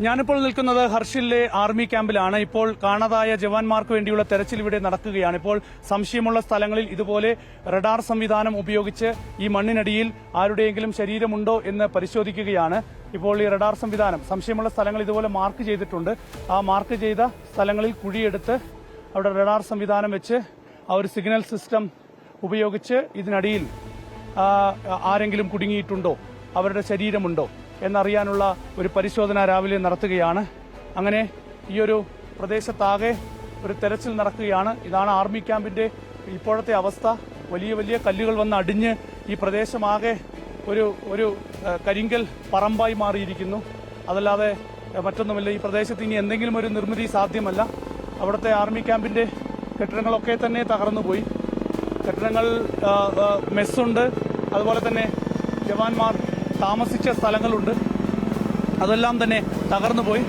ഞാനിപ്പോൾ നിൽക്കുന്നത് ഹർഷിലെ ആർമി ക്യാമ്പിലാണ്. ഇപ്പോൾ കാണാതായ ജവാന്മാർക്ക് വേണ്ടിയുള്ള തെരച്ചിൽ ഇവിടെ നടക്കുകയാണ്. ഇപ്പോൾ സംശയമുള്ള സ്ഥലങ്ങളിൽ ഇതുപോലെ റഡാർ സംവിധാനം ഉപയോഗിച്ച് ഈ മണ്ണിനടിയിൽ ആരുടെയെങ്കിലും ശരീരമുണ്ടോ എന്ന് പരിശോധിക്കുകയാണ്. ഇപ്പോൾ ഈ റഡാർ സംവിധാനം സംശയമുള്ള സ്ഥലങ്ങൾ ഇതുപോലെ മാർക്ക് ചെയ്തിട്ടുണ്ട്. ആ മാർക്ക് ചെയ്ത സ്ഥലങ്ങളിൽ കുഴിയെടുത്ത് അവിടെ റഡാർ സംവിധാനം വെച്ച് ആ ഒരു സിഗ്നൽ സിസ്റ്റം ഉപയോഗിച്ച് ഇതിനടിയിൽ ആരെങ്കിലും കുടുങ്ങിയിട്ടുണ്ടോ? അവരുടെ ശരീരമുണ്ടോ? എന്നറിയാനുള്ള ഒരു പരിശോധന രാവിലെ നടത്തുകയാണ്. അങ്ങനെ ഈ ഒരു പ്രദേശത്താകെ ഒരു തെരച്ചിൽ നടക്കുകയാണ്. ഇതാണ് ആർമി ക്യാമ്പിന്റെ ഇപ്പോഴത്തെ അവസ്ഥ. വലിയ വലിയ കല്ലുകൾ വന്ന് അടിഞ്ഞ് ഈ പ്രദേശമാകെ ഒരു ഒരു കരിങ്കൽ പറമ്പായി മാറിയിരിക്കുന്നു. അതല്ലാതെ മറ്റൊന്നുമല്ല. ഈ പ്രദേശത്ത് ഇനി എന്തെങ്കിലും ഒരു നിർമ്മിതി സാധ്യമല്ല. അവിടുത്തെ ആർമി ക്യാമ്പിന്റെ കെട്ടിടങ്ങളൊക്കെ തന്നെ തകർന്നുപോയി. കെട്ടിടങ്ങൾ മെസ്സുണ്ട്. അതുപോലെ തന്നെ ജവാന്മാർ താമസിച്ച സ്ഥലങ്ങളുണ്ട്. അതെല്ലാം തന്നെ തകർന്നു പോയി